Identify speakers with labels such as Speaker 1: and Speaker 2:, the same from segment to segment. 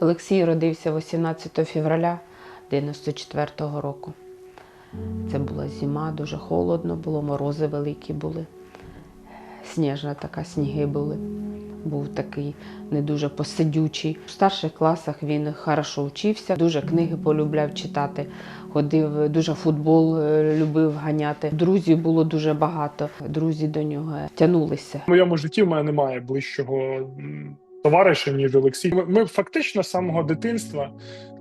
Speaker 1: Олексій родився 18 февраля 94-го року. Це була зима, дуже холодно було, морози великі були. Сніжна така, сніги були. Був такий не дуже посидючий. В старших класах він хорошо вчився, дуже книги полюбляв читати. Ходив, дуже футбол е, любив ганяти. Друзів було дуже багато. Друзі до нього тянулися.
Speaker 2: В моєму житті в мене немає ближчого товариша, ніж Олексій. Ми, ми фактично з самого дитинства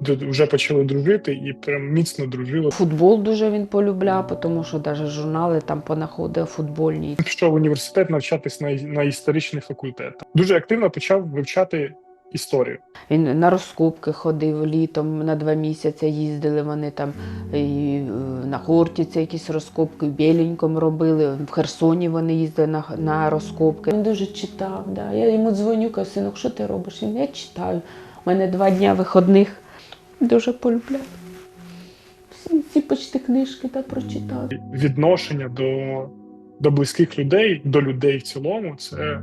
Speaker 2: вже почали дружити і прям міцно дружили.
Speaker 1: Футбол дуже він полюбляв, тому що навіть журнали там понаходив футбольні.
Speaker 2: Пішов в університет навчатись на, на історичний факультет. Дуже активно почав вивчати історію.
Speaker 1: Він на розкопки ходив літом на два місяці. Їздили вони там і е, на Хортиці якісь розкопки, в Біленькому робили. В Херсоні вони їздили на, на розкопки. Він дуже читав. Да. Я йому дзвоню, кажу, синок, що ти робиш? Він я читаю. У мене два дня виходних. Дуже полюбляв. Всі ці почти книжки та прочитав.
Speaker 2: Відношення до, до близьких людей, до людей в цілому, це,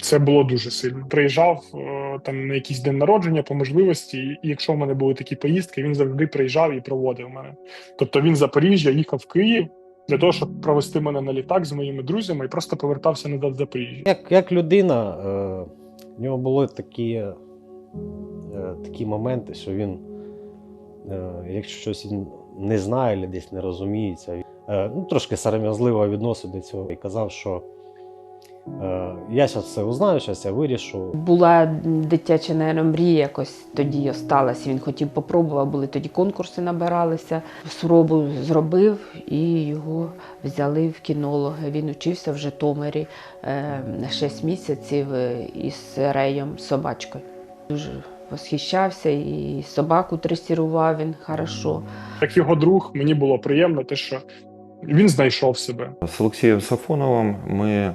Speaker 2: це було дуже сильно. Приїжджав е, там на якийсь день народження по можливості, і якщо в мене були такі поїздки, він завжди приїжджав і проводив мене. Тобто він з Запоріжжя їхав в Київ для того, щоб провести мене на літак з моїми друзями і просто повертався назад Запоріжжя.
Speaker 3: Як, як людина, е, в нього були такі, е, такі моменти, що він, е, якщо щось він не знає або десь не розуміється, е, ну, трошки сором'язливо відносив до цього і казав, що я зараз все узнаю, зараз я вирішу.
Speaker 1: Була дитяча наверно, мрія якось тоді осталась. Він хотів попробувати, були тоді конкурси набиралися. Спробу зробив і його взяли в кінологи. Він учився в Житомирі е, 6 місяців е, із реєм собачкою. Дуже восхищався і собаку тресірував він хорошо.
Speaker 2: Як його друг, мені було приємно те, що він знайшов себе.
Speaker 4: З Олексієм Сафоновим ми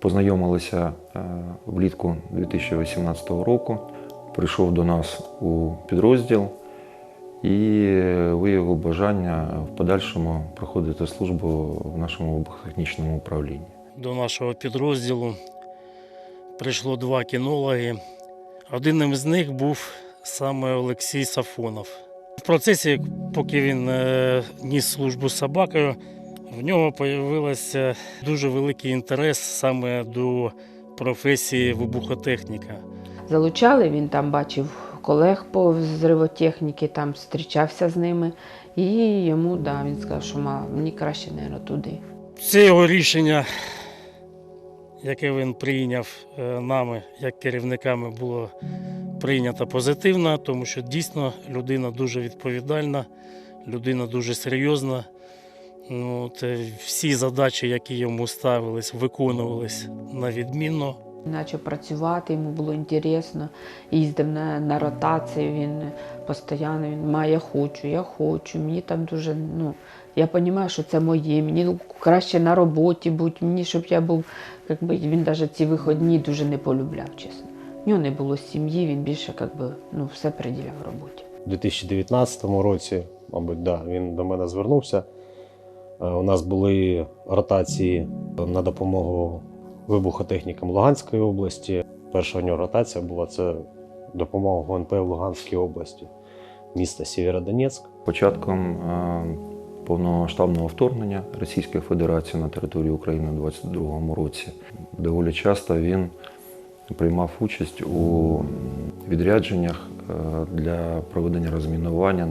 Speaker 4: познайомилися е, влітку 2018 року. Прийшов до нас у підрозділ і виявив бажання в подальшому проходити службу в нашому вибухотехнічному управлінні.
Speaker 5: До нашого підрозділу прийшло два кінологи. Одним з них був саме Олексій Сафонов. В процесі, поки він е, ніс службу собакою, в нього з'явився дуже великий інтерес саме до професії вибухотехніка.
Speaker 1: Залучали, він там бачив колег по взривотехніки, там зустрічався з ними. І йому, да, він сказав, що «Ма, мені краще, мабуть, туди.
Speaker 5: Це його рішення, яке він прийняв е, нами, як керівниками, було прийнято позитивно, тому що дійсно людина дуже відповідальна, людина дуже серйозна. Ну, от, е, всі задачі, які йому ставились, виконувались на відмінно.
Speaker 1: Почав працювати, йому було інтересно. Їздив на, на ротації, він постійно він має, я хочу, я хочу. Мені там дуже, ну, я розумію, що це моє, мені ну, краще на роботі бути, мені, щоб я був, якби, він навіть ці вихідні дуже не полюбляв, чесно. В нього не було сім'ї, він більше якби, ну, все приділяв роботі.
Speaker 3: У 2019 році, мабуть, да, він до мене звернувся. Е, У нас були ротації на допомогу вибухотехнікам Луганської області. Перша у нього ротація була це допомога ГУНП в Луганській області, міста Сєвєродонецьк.
Speaker 4: Початком е, повномасштабного вторгнення Російської Федерації на територію України у 2022 році доволі часто він приймав участь у відрядженнях е, для проведення розмінування.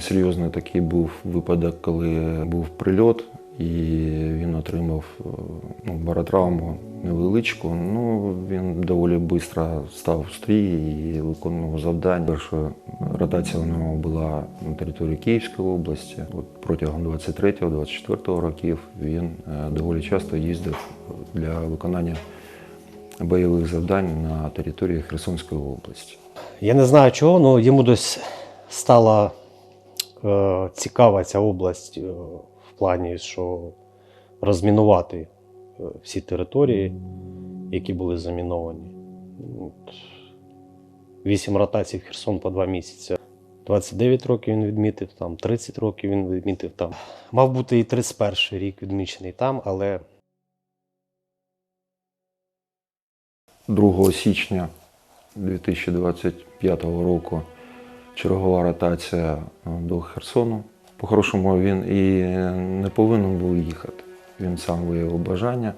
Speaker 4: Серйозний такий був випадок, коли був прильот, і він отримав е, ну, баротравму невеличку. Ну, він доволі швидко став в стрій і виконував завдання. Перша ротація у нього була на території Київської області. От протягом 23-24 років він е, доволі часто їздив для виконання бойових завдань на території Херсонської області.
Speaker 3: Я не знаю чого, але йому десь стала е, цікава ця область е, в плані, що розмінувати е, всі території, які були заміновані. Вісім ротацій в Херсон по два місяці. 29 років він відмітив там, 30 років він відмітив там. Мав бути і 31 рік відмічений там, але
Speaker 4: 2 січня 2025 року чергова ротація е, до Херсону. По-хорошому він і не повинен був їхати. Він сам виявив бажання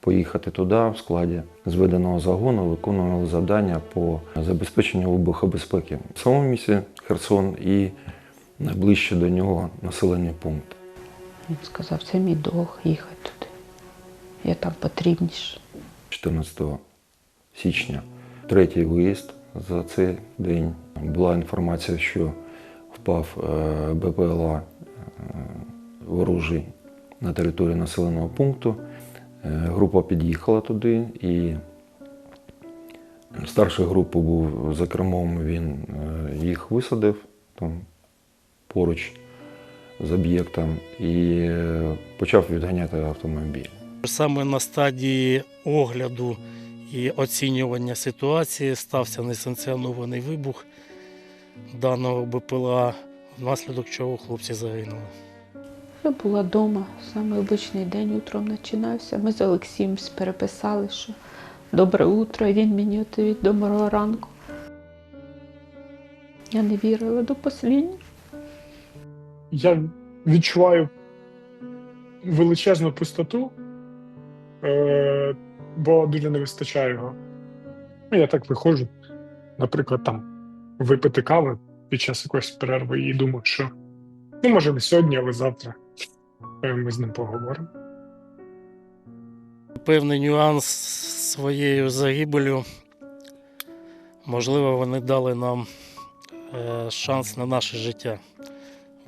Speaker 4: поїхати туди в складі зведеного загону, виконували завдання по забезпеченню вибухобезпеки в самому місті Херсон і найближче до нього населений пункт.
Speaker 1: Він сказав, це мій долг їхати туди. Я там потрібніше.
Speaker 4: 14 січня. Третій виїзд за цей день. Була інформація, що впав е, БПЛА е, ворожий на території населеного пункту. Е, Група під'їхала туди і старший групи був за кермом, він їх висадив там поруч з об'єктом і почав відганяти автомобіль.
Speaker 5: Саме на стадії огляду і оцінювання ситуації стався несанкціонований вибух даного БПЛА, внаслідок чого хлопці загинули.
Speaker 1: Я була вдома, саме обичний день утром починався. Ми з Олексієм переписали, що добре утро, і він мені відповів доброго ранку. Я не вірила до останнього.
Speaker 2: Я відчуваю величезну пустоту, е, бо дуже не вистачає його. Ну, Я так виходжу, наприклад, там випити кави під час якоїсь перерви і думаю, що ну, може, не сьогодні, але завтра е, ми з ним поговоримо.
Speaker 5: Певний нюанс своєю загибелю. Можливо, вони дали нам е, шанс на наше життя.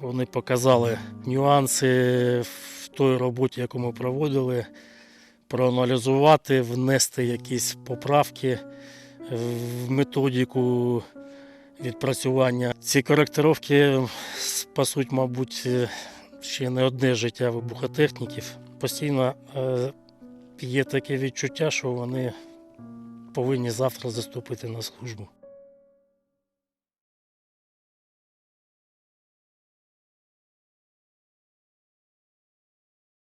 Speaker 5: Вони показали нюанси в той роботі, яку ми проводили, проаналізувати, внести якісь поправки в методику відпрацювання. Ці коректировки спасуть, мабуть, ще не одне життя вибухотехніків. Постійно е, є таке відчуття, що вони повинні завтра заступити на службу.